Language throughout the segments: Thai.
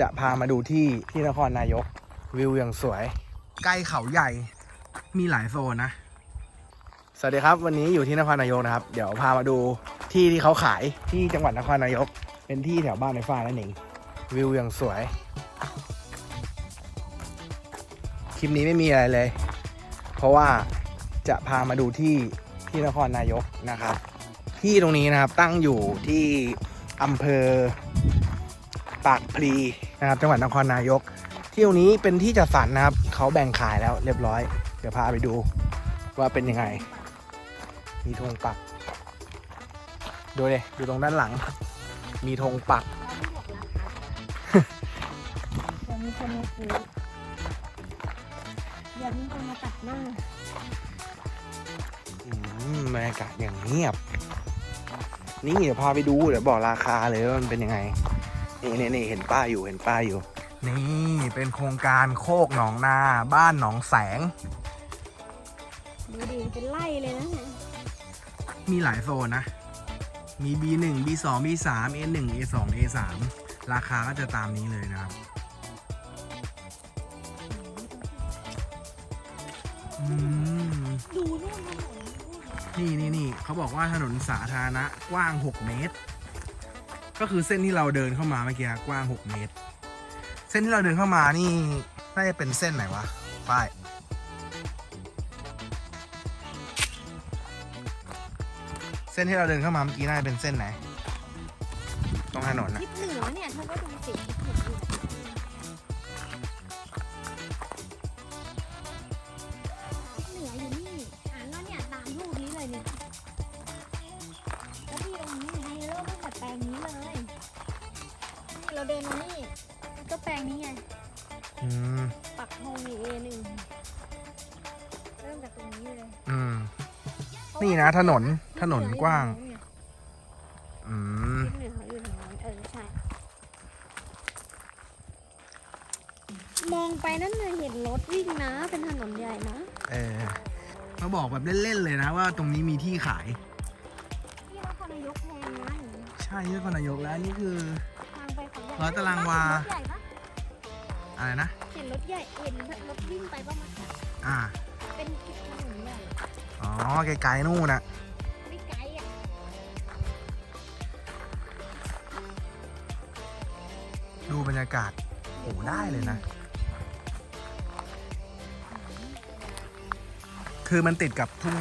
จะพามาดูที่ที่นครนายกวิวอย่างสวย ใกล้เขาใหญ่มีหลายโซนนะ สวัสดีครับวันนี้อยู่ที่นครนายกนะครับ เดี๋ยวพามาดูที่ที่เขาขายที่จังหวัดนครนายก เป็นที่แถวบ้านในฟ้านั่นเองวิวอย่างสวย คลิปนี้ไม่มีอะไรเลย เพราะว่าจะพามาดูที่ที่นครนายกนะครับ ที่ตรงนี้นะครับตั้งอยู่ที่อำเภอ ปากพลีนะครับจังหวัดนครนายก เที่ตรงนี้เป็นที่จัดสรรนะครับเขาแบ่งขายแล้วเรียบร้อย เดี๋ยวพาไปดูว่าเป็นยังไง มีธงปัก ดูเลยดูตรงด้านหลัง มีธงปักเดี๋ยวมีคนมาซื้อเดี๋ยวมีคนมาตัดหน้าอืมบรรยากาศอย่างเงียบ นี่เดี๋ยวพาไปดูเดี๋ยวบอกราคาเลยว่ามันเป็นยังไง นี่นี่นี่เห็นป้ายอยู่เห็นป้ายอยู่ นี่เป็นโครงการโคกหนองนาบ้านหนองแสง ดูดิเป็นไล่เลยนะเนี่ยมีหลายโซนนะ มี B1 B2 B3 A1 A2 A3 ราคาก็จะตามนี้เลยนะครับอืมดูนู่นถนนนู่นนี่นี่นี่เขาบอกว่าถนนสาธารณะกว้าง 6 เมตร ก็คือเส้นที่เราเดินเข้ามาเมื่อกี้กว้าง 6 เมตร เส้นที่เราเดินเข้ามานี่น่าจะเป็นเส้นไหนวะป้ายเส้นที่เราเดินเข้ามาเมื่อกี้น่าจะเป็นเส้นไหน ตรงถนนนะทิศเหนือเนี่ยเธอก็ดูสิ เราเดินมานี่ก็แปลงนี้ไง อืมปักธงอยู่ A หนึ่งเริ่มจากตรงนี้เลยอืม นี่นะถนนถนนกว้าง อืมทิศเหนือเขาอยู่ทางนั้นเออใช่ มองไปนั่นน่ะเห็นรถวิ่งนะ เป็นถนนใหญ่นะ เออเขาบอกแบบเล่นๆเลยนะว่าตรงนี้มีที่ขาย ที่นครนายกแพงนะเห็นไหมใช่ที่นครนายกแล้วนี่คือ ร้อยตารางวารถใหญ่ปะอะไรนะ เห็นรถใหญ่เห็นรถวิ่งไปปะมันอ่า เป็นถนนใหญ่อ๋อ ไกลๆนู่นนะไม่ไกลอะดูบรรยากาศ โอ้ได้เลยนะ คือมันติดกับทุ่ง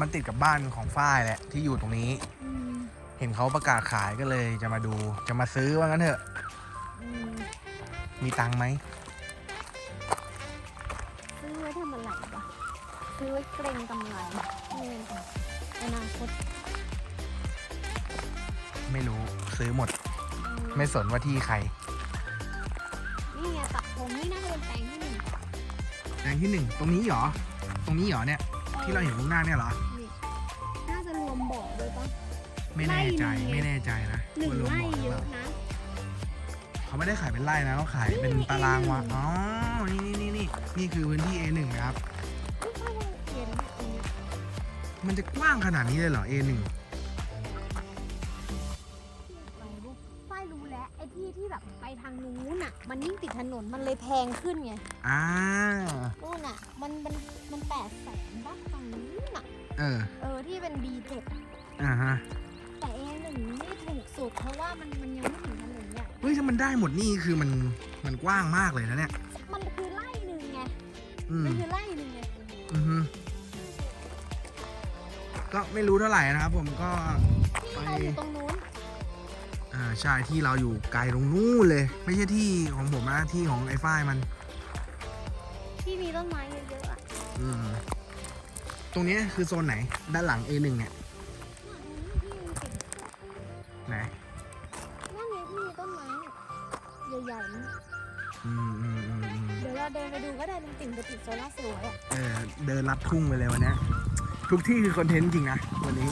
มันติดกับบ้านของฝ้ายแหละ ที่อยู่ตรงนี้ อืมเห็นเขาประกาศขายก็เลยจะมาดู จะมาซื้อว่างั้นเถอะอืม มีตังค์ไหมซื้อไว้ทำอะไรวะซื้อไว้เกรงกำไรเงินอนาคตไม่รู้ซื้อหมดอืมไม่สนว่าที่ใคร นี่ไงตัดผมนี่น่าจะเป็นแปลงที่หนึ่งแรงที่หนึ่งตรงนี้เหรอ ตรงนี้เหรอเนี่ย ที่เราเห็นข้างหน้าเนี่ยเหรอ นี่น่าจะรวมบ่อด้วยปะไม่แน่ใจไร่หนึ่งไม่แน่ใจนะหนึ่งว่ารวมไร่บ่อหรือเยเปอะล่านะ เขาไม่ได้ขายเป็นไร่นะเขาขายเป็นตารางวาอ๋อ นี่นี่นี่นี่นี่คือพื้นที่ A1 นะครับไม่ค่อยได้เรียนนะอันนี้มันจะกว้างขนาดนี้เลยเหรอ A1 เราดูป้ายรู้แล้วไอ้ที่ที่แบบไปทางนู้นอะ มันยิ่งติดถนนมันเลยแพงขึ้นไงอ่า นู่นอะ มันมันมันแปดแสนบ้างตรงนู้นอะ เออ เออที่เป็น B7 อ่าฮะ แต่ A1 นี่ถูกสุดเพราะว่ามันมันยังไม่ มันได้หมดนี่คือมันมันกว้างมากเลยนะเนี่ย มันคือไร่หนึ่งไง อืมมันคือไร่หนึ่งไงอือฮึก็ไม่รู้เท่าไหร่นะครับผมก็ ที่เราอยู่ตรงนู้น อ่าใช่ที่เราอยู่ไกลตรงนู้นเลย ไม่ใช่ที่ของผมนะที่ของไอ้ฝ้ายมัน ที่มีต้นไม้เยอะๆอะอืมตรงนี้คือโซนไหนด้านหลัง A1 เนี่ย อืมอืมอืมอืมเดี๋ยวเราเดินไปดูก็ได้ลุงติ่งจะติดโซล่าร์เซลล์ไว้อะเออเดินลัดทุ่งไปเลยวันเนี้ยทุกที่คือคอนเทนต์จริงนะวันนี้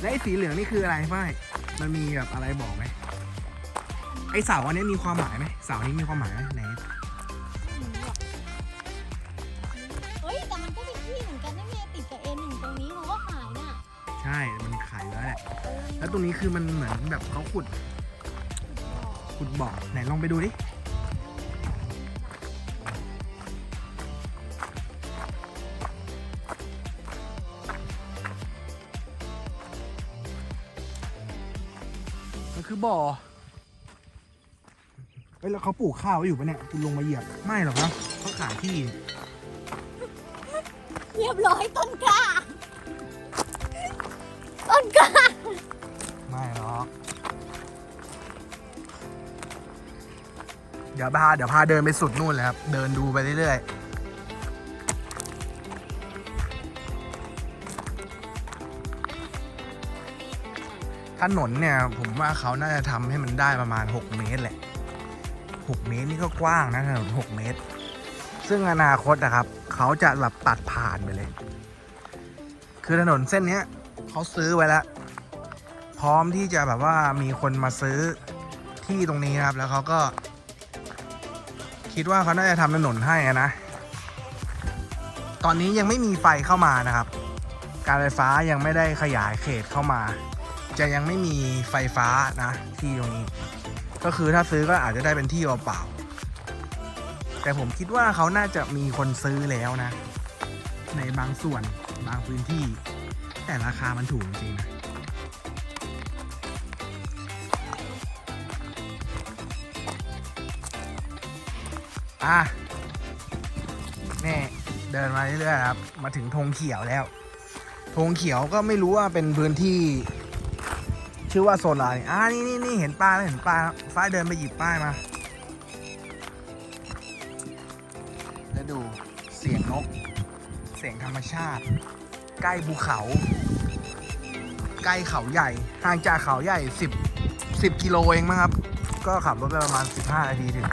และไอ้สีเหลืองนี่คืออะไรฝ้ายมันมีแบบอะไรบอกไหมไอ้เสาอันนี้มีความหมายไหมเสานี้มีความหมายไหมไหนไม่รู้อะเฮ้ยแต่มันก็เป็นที่เหมือนกันนะเนี่ยติดกับ N1 ตรงนี้เขาก็ขายน่ะใช่มันขายอยู่แล้วแหละ เออแล้วตรงนี้คือมันเหมือนแบบเขาขุด ขขุดบ่อไหนลองไปดูดิมันคือบ่อเฮ้ยแล้วเขาปลูกข้าวไว้อยู่ปะเนี่ยคุณลงมาเหยียบ ไม่หรอกนะเขาขายที่ เรียบร้อยต้นกล้าต้นกล้า ไม่หรอก เดี๋ยวพาเดี๋ยวพาเดินไปสุดนู่นเลยครับ เดินดูไปเรื่อยๆถนนเนี่ยผมว่าเขาน่าจะทำให้มันได้ประมาณ 6 เมตรแหละ 6 เมตรนี่ก็กว้างนะถนน6เมตร ซึ่งอนาคตนะครับ เขาจะแบบตัดผ่านไปเลย คือถนนเส้นนี้เขาซื้อไว้แล้ว พร้อมที่จะแบบว่ามีคนมาซื้อที่ตรงนี้ครับ แล้วเขาก็ คิดว่าเขาน่าจะทำถนนให้นะ ตอนนี้ยังไม่มีไฟเข้ามานะครับ การไฟฟ้ายังไม่ได้ขยายเขตเข้ามา จะยังไม่มีไฟฟ้านะที่ตรงนี้ ก็คือถ้าซื้อก็อาจจะได้เป็นที่เปล่าแต่ผมคิดว่าเขาน่าจะมีคนซื้อแล้วนะ ในบางส่วนบางพื้นที่ แต่ราคามันถูกจริงนะ อะนี่เดินมาเรื่อยๆครับ มาถึงธงเขียวแล้วธงเขียวก็ไม่รู้ว่าเป็นพื้นที่ ชื่อว่าโซนอะไรอ่านี่นี่นี่เห็นป้ายแล้วเห็นป้ายแล้วฝ้ายเดินไปหยิบป้ายมาแล้วดูเสียงนก เสียงธรรมชาติ ใกล้ภูเขา ใกล้เขาใหญ่ ห่างจากเขาใหญ่ 10 10กิโลเองมั้งครับ ก็ขับรถไปประมาณ 15นาทีถึง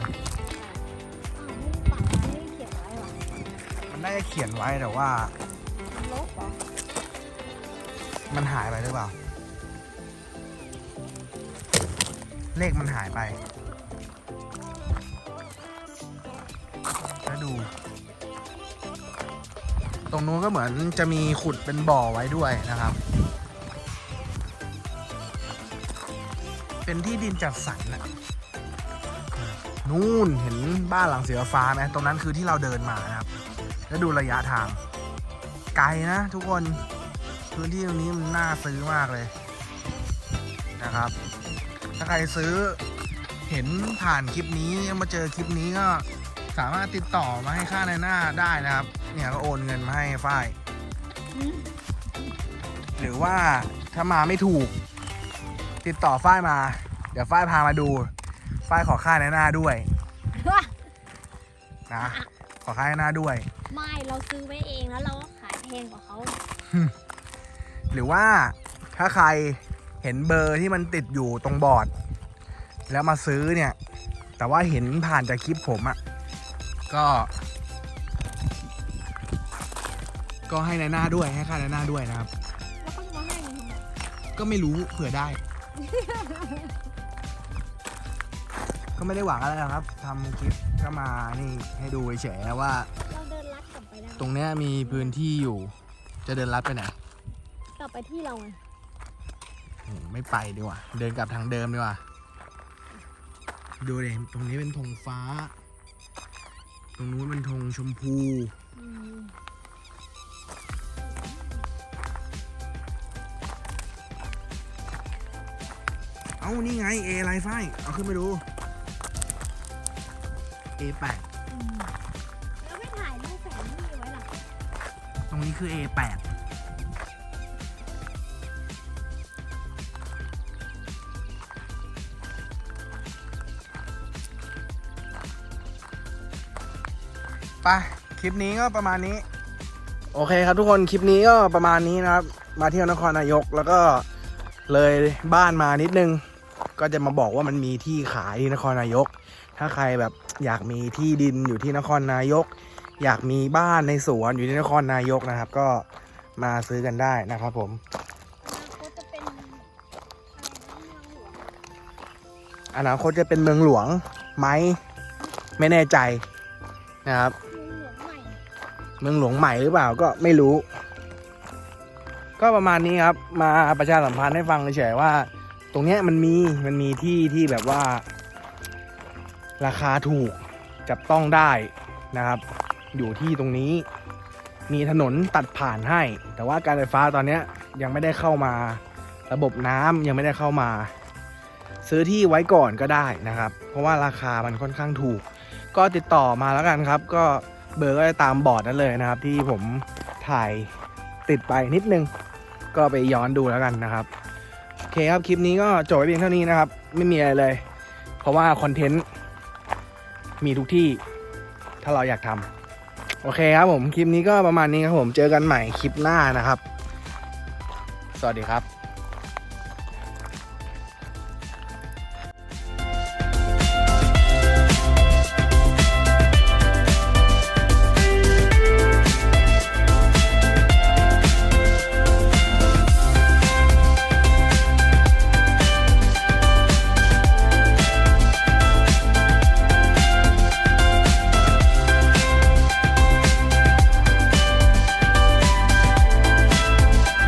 ม่ได้ปักไม่ได้เขียนไว้แต่ว่ามันลบเหรอมันหายไปหรือเปล่า เลขมันหายไป แล้วดู ตรงนู้นก็เหมือนจะมีขุดเป็นบ่อไว้ด้วยนะครับ เป็นที่ดินจัดสรรนะนู่นเห็นบ้านหลังสีฟ้าไหมตรงนั้นคือที่เราเดินมานะครับ แล้วดูระยะทาง ไกลนะทุกคนพื้นที่ตรงนี้มันน่าซื้อมากเลยนะครับ ถ้าใครซื้อเห็นผ่านคลิปนี้มาเจอคลิปนี้ก็สามารถติดต่อมาให้ค่าในหน้าได้นะครับ เนี่ยก็โอนเงินมาให้ฝ้ายหรือว่าถ้ามาไม่ถูก ติดต่อฝ้ายมา เดี๋ยวฝ้ายพามาดูฝ้ายขอค่าในหน้าด้วยนะ อค่าในหน้าด้วย ไม่เราซื้อไว้เองแล้วเราก็ขายแพงกว่าเขาหรือว่าถ้าใครเห็นเบอร์ที่มันติดอยู่ตรงบอร์ด แล้วมาซื้อเนี่ย แต่ว่าเห็นผ่านจากคลิปผมอะ่ะ ก็ ก็ให้ในหน้าด้วยให้ค่าในหน้าด้วยนะครับ แล้วเขาจะมาให้เงินทำไมก็ไม่รู้เผื่อได้ ก็ไม่ได้หวังอะไรหรอกครับทำคลิปก็มานี่ให้ดูเฉยๆว่า เราเดินลัดกลับไปได้ตรงเนี้ยมีพื้นที่อยู่ จะเดินลัดไปไหนกลับไปที่เราไงอืมไม่ไปดีกว่า เดินกลับทางเดิมดีกว่า ดูเลยตรงนี้เป็นธงฟ้า ตรงนู้นเป็นธงชมพู อืมเอ้านี่ไง A อะไรไฟเอาขึ้นมาดู A8 อืมแล้วไม่ถ่ายรูปแผนที่ไว้ล่ะตรงนี้คือ A8 ไปคลิปนี้ก็ประมาณนี้ โอเคครับทุกคนคลิปนี้ก็ประมาณนี้นะครับ มาเที่ยวนครนายกแล้วก็เลยบ้านมานิดนึง ก็จะมาบอกว่ามันมีที่ขายที่นครนายก ถ้าใครแบบ อยากมีที่ดินอยู่ที่นครนายก อยากมีบ้านในสวนอยู่ที่นครนายกนะครับ ก็มาซื้อกันได้นะครับผมก็จะเป็นอนะเมืองหลวงอนาคตจะเป็นเมืองหลวงไหมไม่แน่ใจนะครับ เมืองหลวงใหม่หรือเปล่าก็ไม่รู้ ก็ประมาณนี้ครับ มาประชาสัมพันธ์ให้ฟังเฉยๆว่า ตรงเนี้ยมันมีมันมีที่ที่แบบว่า ราคาถูกจับต้องได้นะครับ อยู่ที่ตรงนี้มีถนนตัดผ่านให้ แต่ว่าการไฟฟ้าตอนนี้ยยังไม่ได้เข้ามา ระบบน้ำยังไม่ได้เข้ามา ซื้อที่ไว้ก่อนก็ได้นะครับ เพราะว่าราคามันค่อนข้างถูก ก็ติดต่อมาแล้วกันครับ ก็เบอร์ก็จะตามบอร์ดนั่นเลยนะครับ ที่ผมถ่ายติดไปนิดนึง ก็ไปย้อนดูแล้วกันนะครับโอเคครับคลิปนี้ก็จบไว้เพียงเท่านี้นะครับ ไม่มีอะไรเลย เพราะว่าคอนเทนต์ มีทุกที่ ถ้าเราอยากทำโอเคครับผม คลิปนี้ก็ประมาณนี้ครับผม เจอกันใหม่คลิปหน้านะครับ สวัสดีครับ